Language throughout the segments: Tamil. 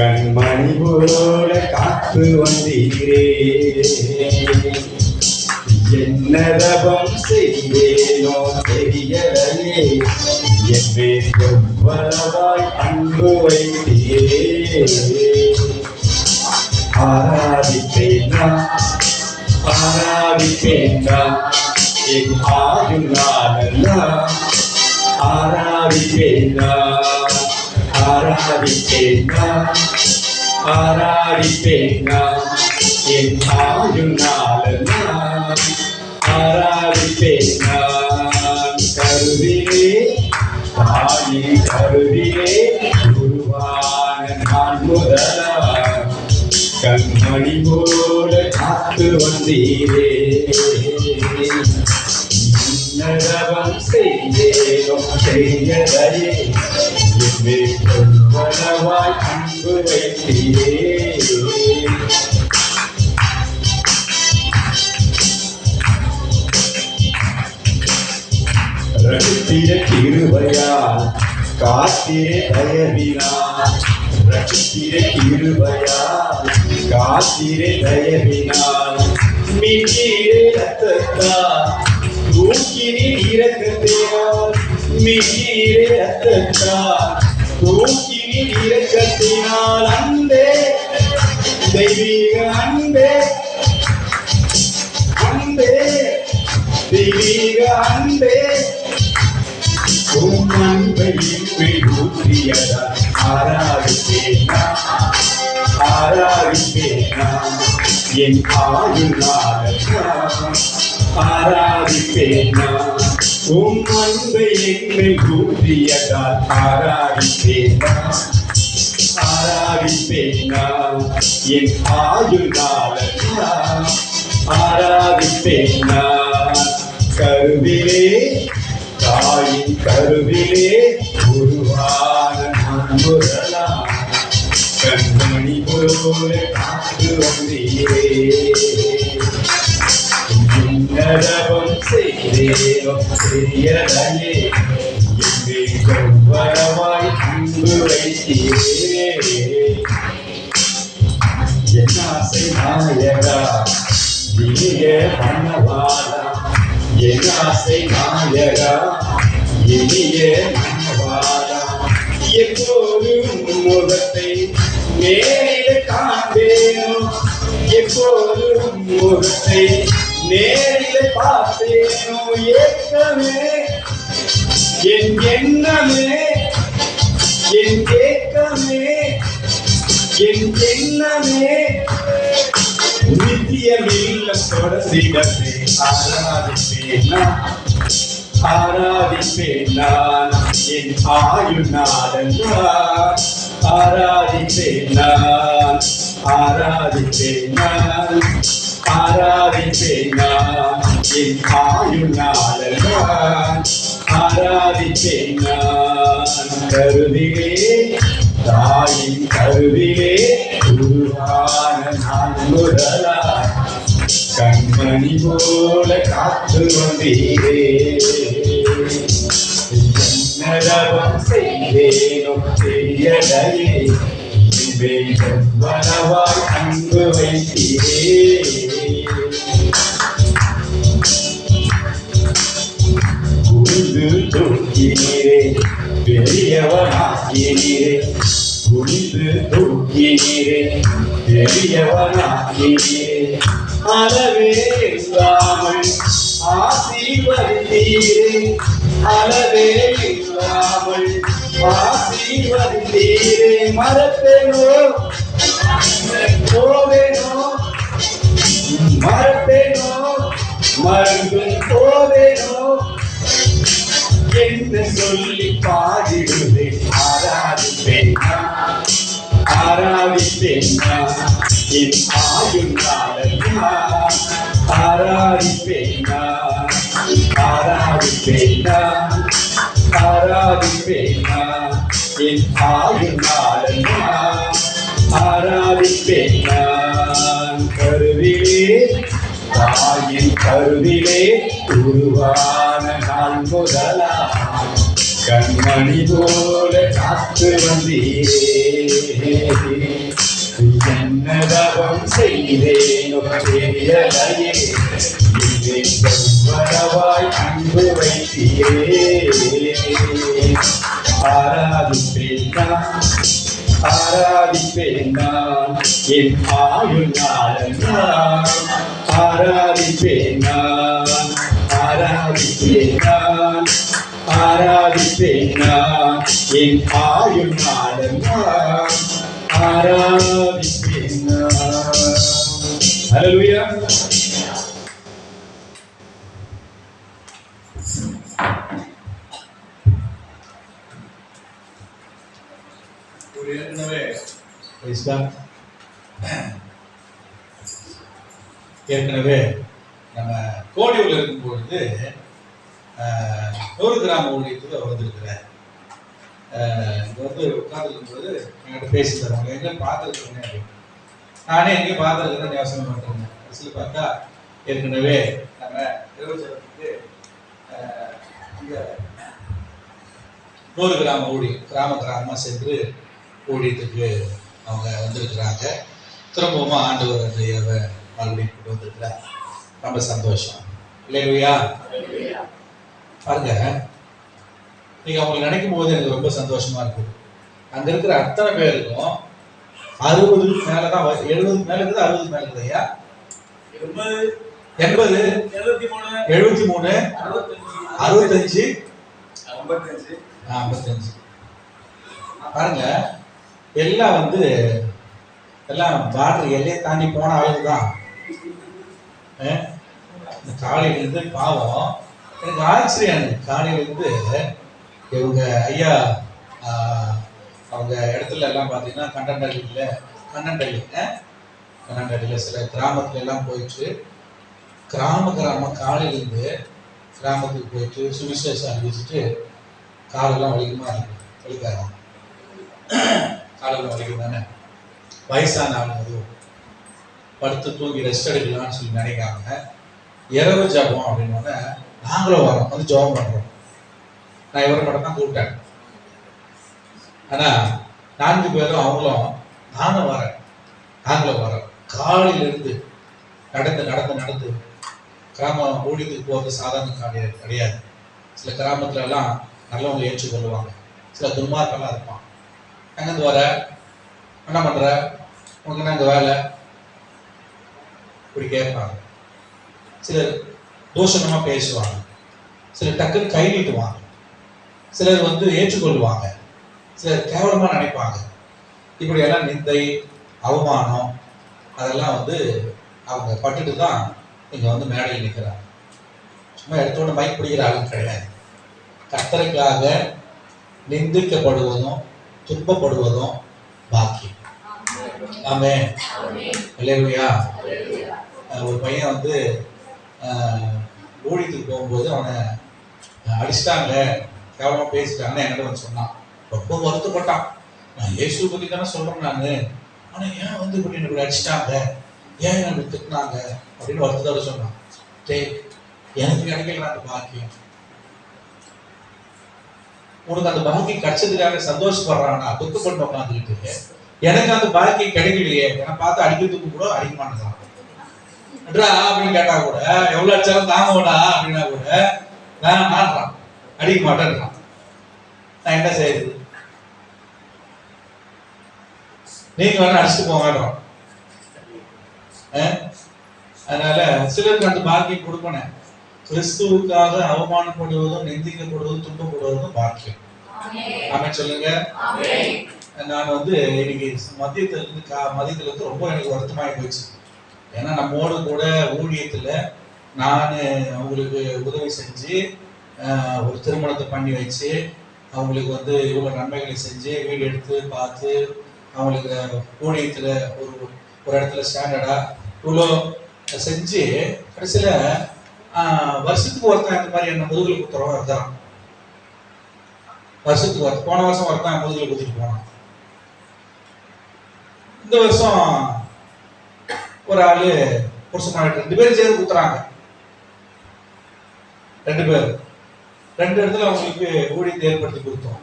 கண்மணி போல காத்து வந்தீரே. என்ன தபம் செய்தேனோ தெரியலையே என்னை மேல் எவ்வளவாய் அன்பு வைத்தீரே. ஆராதிப்பேனா? ஆராதிப்பேனா? என் ஆயுள் நாளெல்லாம் ஆராதிப்பேனா? ஆராதிப்பேனா ஆராதிப்பேனா என் ஆயுள் நாளெல்லாம் ஆராதிப்பேனா கருவிலே தாயின் கருவிலே உருவான நான் முதலா கண்மணி போல காத்து வந்தீரே நரவம் செய்தேனும் செய்யலையே எவ்வளவாய் அன்பு வைத்தீரே ரகுத்திர கிருபையால் காத்திரே தயவினார் ரகுத்திர கிருபையால் காத்திரே தயவினார் மின்னீரே ரத்தத்தால் தூக்கினி இரக்கத்தினால் மின்னீரே ரத்தத்தால் தூக்கினி இரக்கத்தினால் அன்பே தெய்வீக அன்பே. அன்பே தெய்வீக அன்பே. உம் அன்பை என்மேல் ஆராதிப்பேனா ஆராதிப்பேனா என் ஆயுள் நாளெல்லாம் ஆராதிப்பேனா உம் அன்பை என்மேல் ஊற்றியதால் ஆராதிப்பேனா ஆராதிப்பேனா என் ஆயுள் நாளெல்லாம் ஆராதிப்பேனா கருவிலே தாயின் கருவிலே உருவான நான் முதலாம் கண்மணி போல காத்து வந்தீரே. நரவம் செய்தேனோ தெரியலையே எங்கள் வரவாய் அன்பு வைத்தீரே என் ஆசை நாயகா இனிய மன்னவாளா என் ஆசை நாயகா இனிய மன்னவாளா எப்போதும் முகத்தை நேரில் காண்பேனோ எப்போதும் முகத்தை நேரில் பார்த்தேனோ ஏக்கமே என் எண்ணமே என் ஏக்கமே என் எண்ணமே. நித்தியமில்ல தொடர்ந்திடவே ஆராதிப்பேனா? ஆராதிப்பேன்? நான் என் ஆயுள் நாடென்றார் ஆராதிப்பேன்? நான் ஆராதிப்பேன்? நான் ஆராதிப்பேன் நான் என் ஆயுள் நாடென்றார் ஆராதிப்பேன் நான் கருவிலே தாயின் கருவிலே உருவான நான் முதலா கண்மணி போல காத்து வந்தீரே. செய்தேனோ தெரியலையே. வேகம் வரவாய் அன்பு வைத்தீரே குனிந்து தூக்கினீரே பெரியவனாக்கினீரே குனிந்து தூக்கினீரே பெரியவனாக்கினீரே அளவே இல்லாமல் ஆசீர்வதித்தீரே அளவே இல்லாமல் ஆசீர்வதித்தீரே மறப்பேனோ போவேனோ மறப்பேனோ மறந்தும் போவேனோ என்று சொல்லி பாடிடுவே ஆராதிப்பேன் நான். ஆராதிப்பேன் நான். என் ஆயுள் நாளெல்லாம் ஆராதிப்பேன் நான். ஆராதிப்பேன் நான். ஆராதிப்பேன் நான். என் ஆயுள் நாளெல்லாம் ஆராதிப்பேன் நான் கருவிலே தாயின் கருவிலே உருவான நான் முதலா கண்மணி போல காத்து வந்தீரே. என்ன தவம் செய்தேனோ தெரியலையே வரவாய் அன்பு வைத்தியே ஆராதிப்பேன் நான் ஆராதிப்பேன் நான் என் ஆயுள் நாளெல்லாம் ஆராதிப்பேன் நான் ஆராதிப்பேன் நான் ஆராதிப்பேன் நான் என் ஆயுள் நாளெல்லாம் ஆராதிப்பேன் நான் ஹalleluya ஏற்கனவே நம்ம கோடியூர்ல இருக்கும்பொழுது பொழுது நூறு கிராம ஊழியத்தில் அவர் வந்திருக்கிறார். இங்கே வந்து உட்கார்ந்துருக்கும்போது என்கிட்ட பேசி தருவாங்க எங்கே பார்த்துருக்கேன் அப்படின்னு. நானே எங்கேயும் பார்த்துருக்கிறேன் யோசனை பண்ணுறேன் கடைசியில் பார்த்தா ஏற்கனவே நம்ம இருபத்தி இங்கே நூறு கிராம ஊழியம் கிராம கிராமமாக சென்று ஊழியத்துக்கு அவங்க வந்திருக்கிறாங்க. திரும்பவும் ஆண்டவர் அந்த ஐயாவை மறுபடியும் கொண்டு வந்திருக்கிறார். ரொம்ப சந்தோஷம். இல்லையா பாருங்க. நீங்க அவங்களை நினைக்கும் போது எனக்கு ரொம்ப சந்தோஷமா இருக்குது அங்க இருக்கிற அத்தனை பேருக்கும் அறுபதுக்கு மேலதான் தான் எழுபதுக்கு மேல இருக்குது அறுபதுக்கு மேல இருக்குது ஐயா எண்பது எண்பது எழுபத்தி மூணு எழுபத்தி மூணு அறுபத்தஞ்சு. அறுபத்தஞ்சு ஐம்பத்தஞ்சு. பாருங்க. எல்லாம் வந்து எல்லாம் பார்டர் எல்லையை தாண்டி போன ஆளுங்க தான் இந்த காலையிலேருந்து பாவம். எனக்கு ஆச்சரியம் எனக்கு. காலையிலேருந்து இவங்க ஐயா அவங்க இடத்துல எல்லாம் பார்த்தீங்கன்னா கண்டண்டல்லியில் கண்ணண்டல்லி கண்ணண்டல்லியில் சில கிராமத்துல எல்லாம் போயிட்டு கிராம கிராம காலையிலேருந்து கிராமத்துக்கு போயிட்டு சுவிசேஷம் அறிவிச்சுட்டு காலெல்லாம் வலிக்குமா இருக்கு? வலிக்காதா? காலையில் வலிக்கும் தானே வயசான ஆள் அதுவும் படுத்து தூங்கி ரெஸ்ட் எடுக்கலாம்னு சொல்லி நினைக்காம இரவு ஜபம் அப்படின்னோடனே நாங்களும் வரோம். வந்து ஜபம் பண்ணுறோம் நான் இவரை மட்டும் தான் கூப்பிட்டேன். ஆனால் நான்கு பேரும் அவங்களும் நானும் வரேன். நாங்களும் வரோம். காலையில இருந்து நடந்து நடந்து நடந்து கிராமம் ஊழியத்துக்கு போகிறது சாதாரண கிடையாது கிடையாது. சில கிராமத்துல எல்லாம் நல்லவங்க ஏற்றுக்கொள்வாங்க. சில துன்மார்க்கெல்லாம் இருப்பான் எங்கேருந்து வர? என்ன பண்ணுற உனக்கு என்ன இந்த வேலை? இப்படி கேட்பாங்க. சிலர் தோஷமா பேசுவாங்க. சிலர் டக்குன்னு கை நீட்டுவாங்க. சிலர் வந்து ஏற்றுக்கொள்வாங்க. சிலர் கேவலமாக நினைப்பாங்க. இப்படியெல்லாம் நிந்தை அவமானம் அதெல்லாம் வந்து அவங்க பட்டுட்டு தான் இங்கே வந்து மேடையில் நிற்கிறாங்க சும்மா எடுத்தோட மைக் பிடிக்கிற ஆளும் கிடையாது. கத்தரைக்காக நிந்திக்கப்படுவதும் துன்பப்படுவதும் பாக்கியம். ஆமே இல்லையா ஒரு பையன் வந்து ஊழியத்துக்கு போகும்போது அவனை அடிச்சிட்டாங்க. கேவலமா பேசிட்டாங்கன்னு என்கிட்ட வந்து சொன்னான். ரொம்ப வருத்தப்பட்டான். நான் இயேசு பத்தி தானே சொல்றேன் நானு. ஆனா ஏன் வந்து இப்படி எனக்கு அடிச்சிட்டாங்க? ஏன் எனக்கு திட்டினாங்க? அப்படின்னு வருத்தத்தோட சொன்னான். டேய் எனக்கு கிடைக்கல அந்த பாக்கியம். உனக்கு அந்த பாக்கியம் கிடைச்சதுக்காக சந்தோஷப்படுறானா? துக்கப்பட்டு உட்காந்துக்கிட்டு எனக்கு அந்த பாக்கியம் கிடைக்கலையே. என்னை பார்த்து அடிக்கிறதுக்கு கூட அடிக்க மாட்டேங்கிறான் அப்படின்னு கேட்டா கூட எவ்வளவு அடிச்சாலும் தாங்கடா அப்படின்னா கூட நான் மாட்டான். அடிக்க மாட்டேன்றான் நான். என்ன செய்யுது நீங்க வேணா அடிச்சுட்டு போங்கன்றோம் அஹ்? அதனால சிலருக்கு அந்த பாக்கியம் கொடுக்கணும் கிறிஸ்துவுக்காக அவமானப்படுவதும் நிந்திக்கப்படுவதும் துன்பப்படுவதும் பாக்கியம். ஆமென். சொல்லுங்க. நான் வந்து இன்னைக்கு மதியத்துல இருந்து மதியத்துல இருந்து ரொம்ப எனக்கு வருத்தமாகி போச்சு. ஏன்னா நம்மோடு கூட ஊழியத்துல நான் அவங்களுக்கு உதவி செஞ்சு ஒரு திருமணத்தை பண்ணி வச்சு அவங்களுக்கு வந்து இவ்வளோ நன்மைகளை செஞ்சு வீடு எடுத்து பார்த்து அவங்களுக்கு ஊழியத்துல ஒரு ஒரு இடத்துல ஸ்டாண்டர்டா இவ்வளோ செஞ்சு கடைசியில வருஷத்துக்கு ஒருத்தன் இந்த மாதிரி என்ன முதுகில் குத்துறவன் இருக்கிறான் வருஷத்துக்கு ஒருத்தன் போன வருஷம் ஒருத்தன் முதுகில் குத்திட்டு போனான் இந்த வருஷம் ஒரு ஆளு புருஷன் ரெண்டு பேரும் சேர்ந்து குத்துறாங்க. ரெண்டு பேர். ரெண்டு இடத்துல அவங்களுக்கு ஊழியத்தை ஏற்படுத்தி கொடுத்தோம்.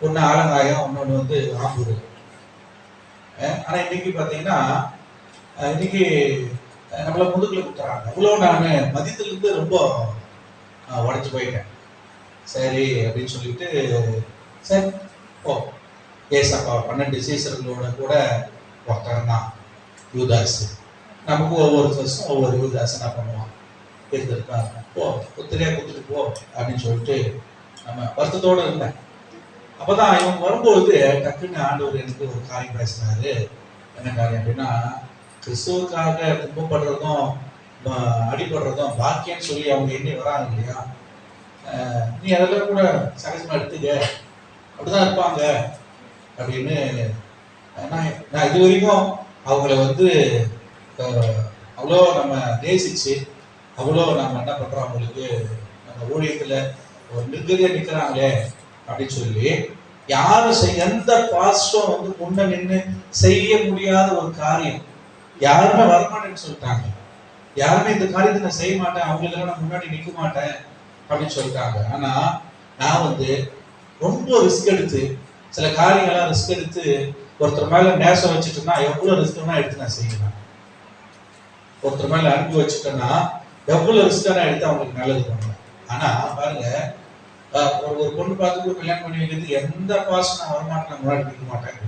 ஒன்று ஆலங்காயம் இன்னொன்று வந்து ஆம்பூர். ஆனால் இன்னைக்கு பார்த்தீங்கன்னா இன்னைக்கு நம்மள முதுகில் குத்துறாங்க. அவ்வளோ நான் மதியத்துலேருந்து ரொம்ப உடச்சி போயிட்டேன். சரி அப்படின்னு சொல்லிட்டு சரி ஓ ஏசப்பா பன்னெண்டு சீசர்களோட கூட ஒருத்தன் தான் யூதாஸ் நமக்கு ஒவ்வொரு வருஷம் ஒவ்வொரு யூதாஸ் என்ன பண்ணுவான்? இருந்திருக்கான் போ குத்திரியா குத்துட்டு போ அப்படின்னு சொல்லிட்டு நம்ம வருத்தத்தோடு இருந்தேன். அப்பதான் இவன் வரும்போது டக்குன்னு ஆண்டவர் எனக்கு ஒரு காரியம் பேசினாரு. என்ன காரியம் அப்படின்னா கிறிஸ்துவுக்காக துன்பப்படுறதும் அடிபடுறதும் பாக்கியம்னு சொல்லி அவங்க எண்ணி வராங்க இல்லையா? நீ அதெல்லாம் கூட சகஜமா எடுத்துக்க. அப்படிதான் இருப்பாங்க அப்படின்னு நான் நான் இது வரைக்கும் அவங்கள வந்து அவ்வளோ நம்ம நேசிச்சு அவ்வளோ நம்ம என்ன பண்றோம் அவங்களுக்கு? நம்ம ஊழியத்துல ஒரு நிற்கதியா நிற்கிறாங்களே அப்படின்னு சொல்லி யாரும் எந்த பாஸ்டும் வந்து முன்ன நின்று செய்ய முடியாத ஒரு காரியம். யாருமே வரமாட்டேன்னு சொல்லிட்டாங்க. யாருமே இந்த காரியத்தை நான் செய்ய மாட்டேன் அவங்களுக்கு நான் முன்னாடி நிற்க மாட்டேன் அப்படின்னு சொல்லிட்டாங்க. ஆனா நான் வந்து ரொம்ப ரிஸ்க் எடுத்து சில காரியங்கள்லாம் ரிஸ்க் எடுத்து ஒருத்தர் மேல நேசம் வச்சுட்டோம்னா எவ்வளவு ரிஸ்க் வேணா எடுத்து நான் செய்யலாம் ஒருத்தர் மேல அனுப்பி வச்சுட்டேன்னா எவ்வளவு ரிஸ்க் வேணா எடுத்து அவங்களுக்கு நல்லது பண்ணுவேன். ஆனா பாருங்க ஒரு ஒரு பொண்ணு பார்த்துட்டு கல்யாணம் பண்ணி வைக்கிறது எந்த பாசம் நான் வரமாட்டேன் முன்னாடி நிற்க மாட்டேன்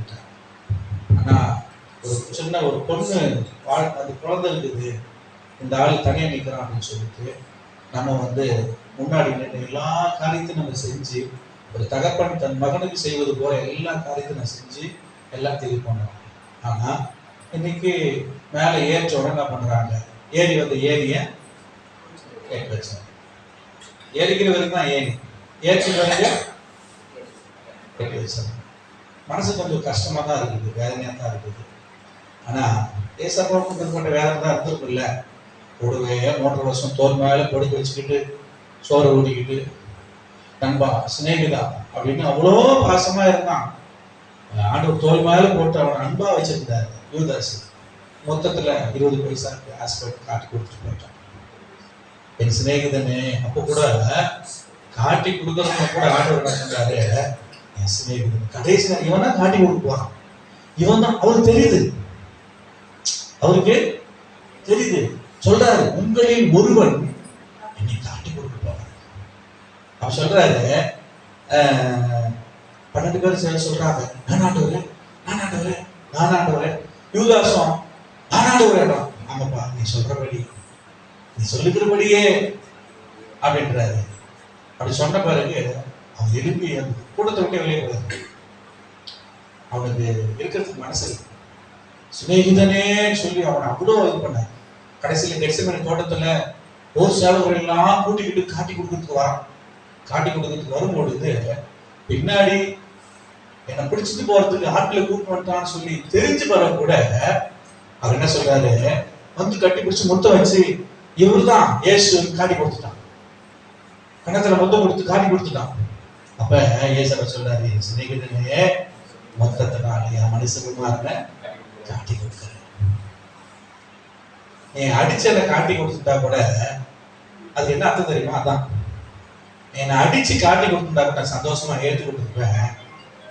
ஆனா ஒரு சின்ன ஒரு பொண்ணு வாழ் அந்த குழந்தை இருக்குது. இந்த ஆள் தனியாக நிற்கிறான் அப்படின்னு சொல்லிட்டு நம்ம வந்து முன்னாடி நின்று எல்லா காரியத்தையும் நம்ம செஞ்சு ஒரு தகப்பன் தன் மகனுக்கு செய்வது போல எல்லா காரியத்தையும் நான் செஞ்சு எல்லாத்தையும் இது பண்ணுவோம் ஆனால் இன்னைக்கு மேலே ஏற்ற உடனே என்ன பண்றாங்க? ஏறி வந்த ஏரிய ஏற்றி வச்சாங்க. ஏறிக்கிற வரைக்கும் தான் ஏணி ஏற்றி வரைக்கும் ஏற்றி வச்சாங்க. மனசு கொஞ்சம் கஷ்டமாக தான் இருக்குது வேதனையாக தான் இருக்குது. ஆனா ஏசப்பாவுக்கு மேற்பட்ட வேலை தான் இருந்திருக்குல்ல கூடவே மூன்று வருஷம் தோல் மேல படுக்க வச்சுக்கிட்டு சோறு ஊட்டிக்கிட்டு நண்பா சிநேகிதா அப்படின்னு அவ்வளோ பாசமா இருந்தான். ஆண்டு தோல் மேல போட்டு அவன் அன்பா வச்சிருந்தார் யூதாஸ். மொத்தத்துல இருபது பைசா ஆஸ்பெக்ட் காட்டி கொடுத்துட்டு போயிட்டான். என் சிநேகிதனே அப்போ கூட காட்டி கொடுக்கறவங்க கூட ஆண்டவர் என்ன சொன்னாரு என் சிநேகிதன் கடைசி இவன் தான் காட்டி கொடுக்க போறான். இவன் தான் அவருக்கு தெரியுது. அவருக்கு தெரியுது. சொல்றாரு உங்களில் ஒருவன் என்னை காட்டி கொடுக்க போறான் அவர் சொல்றாரு பன்னெண்டு பேர் சேர்ந்து சொல்றாங்க நான் ஆண்டவரே நான் நான் யூதாசம் நான் ஆண்டவரேடா ஆமாப்பா நீ சொல்றபடி நீ சொல்லுகிறபடியே அப்படின்றாரு. அப்படி சொன்ன பிறகு அவன் எழுப்பி அந்த கூட்டத்தை விட்டு வெளியே போறாரு. அவனுக்கு இருக்கிறதுக்கு மனசு இல்லை. சிநேகிதனே சொல்லி அவனை அவ்வளோ இது பண்ணார். கடைசியில் கெட்சமணி தோட்டத்துல ஒரு சேவகர்கள் எல்லாம் கூட்டிக்கிட்டு காட்டி கொடுக்கறதுக்கு வரான் காட்டி கொடுக்கறதுக்கு வரும்பொழுது பின்னாடி என்னை பிடிச்சிட்டு போறதுக்கு ஆட்களை கூட்டு வந்துட்டான்னு சொல்லி தெரிஞ்சு வர கூட அவர் என்ன சொல்றாரு? வந்து கட்டி பிடிச்சி மொத்தம் வச்சு இவர்தான் ஏசு காட்டி கொடுத்துட்டான். கணத்துல மொத்தம் கொடுத்து காட்டி கொடுத்துட்டான். அப்ப அவர் சொல்றாரு? சிநேகிதனே மொத்தத்தினாலே என் மனுஷகுமாரனை காட்டி கொடுக்குறேன் நீ அடிச்சதை காட்டி கொடுத்துட்டா கூட அது என்ன அர்த்தம் தெரியுமா? அதான். என்னை அடிச்சு காட்டி கொடுத்துட்டா கூட சந்தோஷமா ஏற்றி கொடுத்துருப்பேன்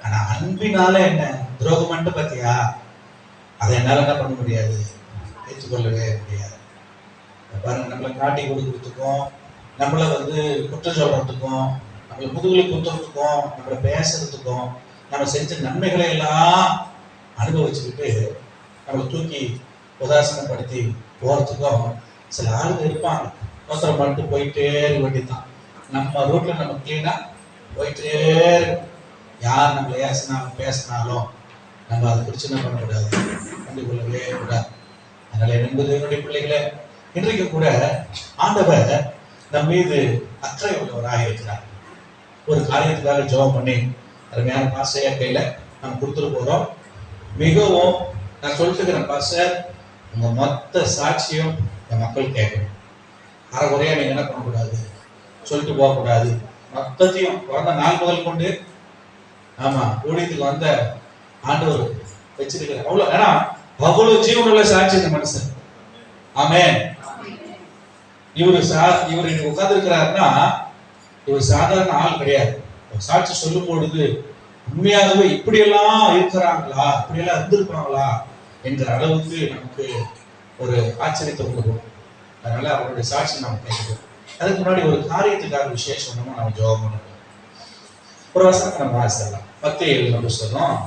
ஆனா அன்பினால என்ன? துரோகம் மட்டும் பாத்தியா? அதை என்னால என்ன பண்ண முடியாது? ஏற்றுக்கொள்ளவே முடியாது. பாருங்க நம்மளை காட்டி கொடுக்கறதுக்கும் நம்மளை வந்து குற்றம் சொல்றதுக்கும் நம்மளை முதுகுல குத்துறதுக்கும் நம்மளை பேசுறதுக்கும் நம்ம செஞ்ச நன்மைகளை எல்லாம் அனுபவிச்சுக்கிட்டு நம்மளை தூக்கி உதாசனப்படுத்தி போகிறதுக்கும் சில ஆளுங்க இருப்பாங்க. அவசரம் பண்ணிட்டு போயிட்டே இருக்க வேண்டியதுதான். நம்ம ரூட்ல நம்ம க்ளீனாக போயிட்டே யார் நம்மளை ஏசினாலும் பேசினாலும் நம்ம அதை குறித்து என்ன பண்ணக்கூடாது கண்டுகொள்ளவே கூடாது. அதனால என்பது என்னுடைய பிள்ளைகளே இன்றைக்கு கூட ஆண்டவர் நம் மீது அக்கறை உள்ளவராக இருக்கிறார். ஒரு காரியத்துக்காக ஜோம் பண்ணி அருமையான பாசையா கையில் நம்ம கொடுத்துட்டு போகிறோம் மிகவும் நான் சொல்லிட்டு சார் உங்கள் மொத்த சாட்சியும் இந்த மக்கள் கேட்கணும். அரைகுறையா நீங்கள் என்ன பண்ணக்கூடாது? சொல்லிட்டு போகக்கூடாது. மொத்தத்தையும் பிறந்த நாள் முதல் கொண்டு ஆமாம் ஊழியத்துக்கு வந்த ஆண்டவர் வச்சிருக்கிற அவ்வளோ ஏன்னா அவ்வளோ ஜீவனுள்ள சாட்சி இந்த மனுஷன். ஆமே இவர் சா இவர் இன்னைக்கு உட்கார்ந்துருக்கிறாருன்னா இவர் சாதாரண ஆள் கிடையாது. சாட்சி சொல்லும் பொழுது உண்மையாகவே இப்படியெல்லாம் இருக்கிறாங்களா? இப்படியெல்லாம் இருந்திருப்பாங்களா? என்கிற அளவுக்கு நமக்கு ஒரு ஆச்சரியத்தை கொடுக்கும். அதனால அவருடைய சாட்சி நாம் கேட்கணும் அதுக்கு முன்னாடி ஒரு காரியத்துக்காக விசேஷம் நம்ம நம்ம ஜோகம் பண்ணணும் ஒரு வசனத்தை நம்ம வாசிடலாம் பத்து ஏழு புஸ்தகம்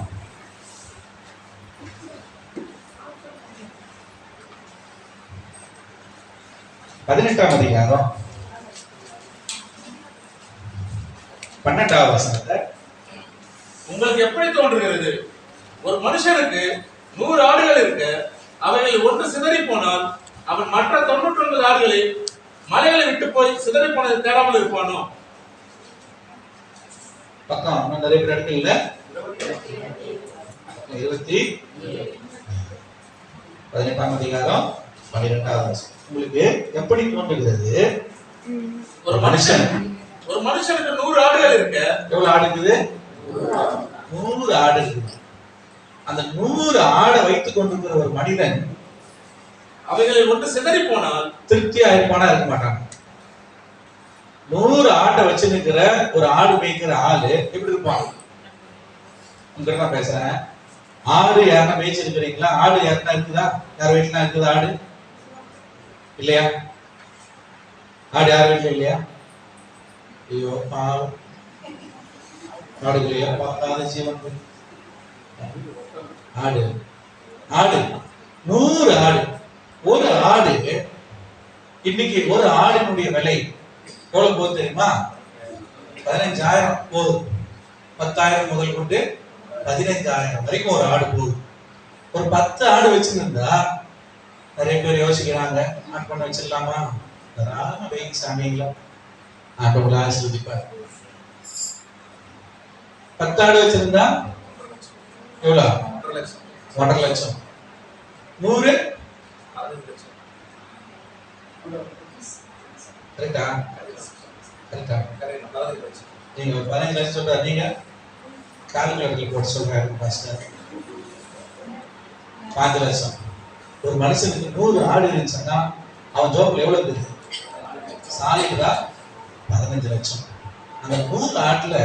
பதினெட்டாம் அதிகாரம் பன்னெண்டாவது வசனத்தை. உங்களுக்கு எப்படி தோன்றுகிறது? ஒரு மனுஷனுக்கு நூறு ஆடுகள் இருக்க அவைகள் ஒன்று சிதறி போனால் அவன் மற்ற தொண்ணூற்றி ஒன்பது ஆடுகளை மலைகளை விட்டு போய் சிதறி போனதை தேடாமல் இருப்பானோ? பக்கம் நிறைய பேர் இடத்துல இருபத்தி பதினெட்டாம் அதிகாரம் பன்னிரெண்டாவது உங்களுக்கு எப்படி தோன்றுகிறது? ஒரு மனுஷன் ஒரு மனுஷனுக்கு நூறு ஆடுகள் இருக்க எவ்வளவு ஆடு இருக்குது? நூறு ஆடு. இருக்குது அந்த நூறு ஆடை வைத்துக் கொண்டிருக்கிற ஒரு மனிதன் அவைகளில் ஒன்று சிதறி போனால் திருப்தியா இருப்பானா இருக்க மாட்டான். நூறு ஆட்டை வச்சிருக்கிற ஒரு ஆடு மேய்க்கிற ஆளு எப்படி இருப்பான்? உங்ககிட்ட நான் பேசுறேன். ஆடு யாருன்னா மேய்ச்சிருக்கிறீங்களா? ஆடு யாருன்னா இருக்குதா? யார் வீட்டுல இருக்குதா ஆடு? இல்லையா? ஆடு யார் வீட்டுல இல்லையா? ஐயோ பாவம். ஆடு இல்லையா பார்க்காத ஜீவன் ஆடு. ஆடு. நூறு ஆடு. ஒரு ஆடு இன்னைக்கு ஒரு ஆடினுடைய விலை எவ்வளவு போகுது தெரியுமா? பதினஞ்சாயிரம் போதும் பத்தாயிரம் முதல் கொண்டு பதினைஞ்சாயிரம் வரைக்கும் ஒரு ஆடு போகுது. ஒரு பத்து ஆடு வச்சிருந்தா நிறைய பேர் யோசிக்கிறாங்க ஆட் பண்ண வச்சிடலாமா? தாராளமா வைங்க சாமிங்களா ஆட்டோவில் ஆசிர்வதிப்பார். பத்து ஆடு வச்சிருந்தா எவ்வளோ ஒன்றரை லட்சம். ஒன்றரை லட்சம். நூறு? அறுபது லட்சம். கரெக்டா? கரெக்டா? கரெக்ட், அறுபது லட்சம். நீங்க ஒரு பதினஞ்சு லட்சம் சொல்ற நீங்க? கால்குலேட்டர்ல போட்டு சொல்றாரு பாஸ்டர். பாஞ்சு லட்சம். ஒரு மனுஷனுக்கு நூறு ஆடு இருந்துச்சுன்னா அவன் ஜோப்ல எவ்வளவு இருக்குது சாலிடா பதினஞ்சு லட்சம். அந்த நூறு ஆட்டுல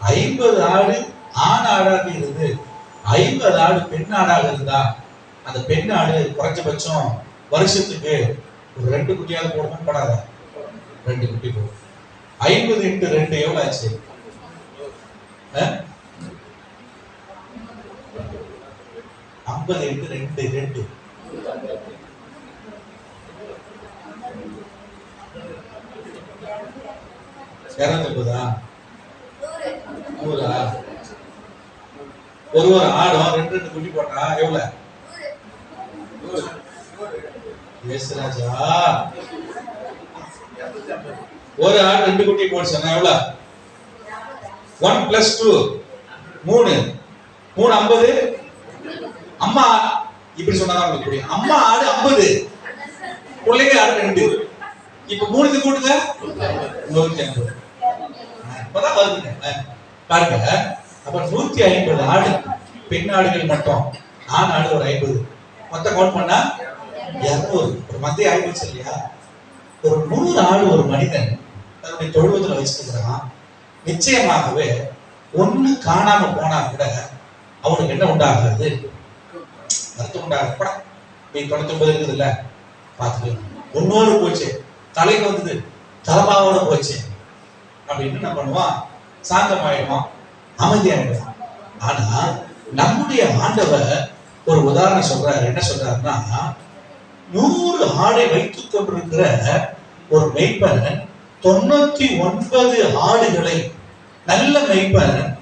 ஐம்பது ஆடு ஆண் ஆடாக இருந்து ஐம்பது ஆடு பெண் ஆடாக இருந்தா அந்த பெண் ஆடு குறைஞ்சபட்சம் வருஷத்துக்கு ஒரு ரெண்டு குட்டியாவது போடணும் படாத. ரெண்டு குட்டி போடும் ஐம்பது இன்ட்டு ரெண்டு எவ்வளோ ஆச்சு? ஐம்பது இன்ட்டு ரெண்டு ரெண்டு. இரநூத்தம்பதா நூறா? ஒரு ஒரு ஆடும் ரெண்டு ரெண்டு குட்டி போட்டா எவ்வளவு ராஜா ஒரு ஆடு ரெண்டு குட்டி போடுச்சுன்னா எவ்வளவு ஒன் பிளஸ் டூ மூணு. மூணு ஐம்பது. அம்மா இப்படி சொன்னாதான் உங்களுக்கு புரியும். அம்மா ஆடு ஐம்பது. பிள்ளைங்க ஆடு ரெண்டு. இப்ப மூணுக்கு கூட்டுங்க. நூத்தி ஐம்பது. இப்பதான் வருதுங்க. பாருங்க. அப்ப நூத்தி ஐம்பது ஆடு. பெண் ஆடுகள் மட்டும். ஆண் ஆடு ஒரு ஐம்பது. மொத்தம் கவுண்ட் பண்ணா இரநூறு. ஒரு மத்திய ஆயிடுச்சு இல்லையா? ஒரு நூறு ஆடு ஒரு மனிதன் தன்னுடைய தொழுவத்துல வச்சுக்கிறான் நிச்சயமாகவே ஒண்ணு காணாம போனா கூட அவனுக்கு என்ன உண்டாகிறது? வருத்தம் உண்டாகிறது. நீ தொண்ணூத்தி ஒன்பது இருக்குது இல்ல பாத்துக்கலாம் ஒன்னோடு போச்சு. தலைக்கு வந்தது. தலைமாவோட போச்சு. அப்படின்னு என்ன பண்ணுவான்? சாந்தமாயிடுவான். அமைதியாயிடுவான் ஆனா நம்முடைய ஆண்டவர் ஒரு உதாரணம் சொல்றாரு. என்ன சொல்றாருன்னா நூறு ஆடை வைத்துக் கொண்டிருக்கிற ஒரு மெய்ப்பன் தொண்ணூத்தி ஒன்பது ஆடுகளை நல்ல மெய்ப்பன்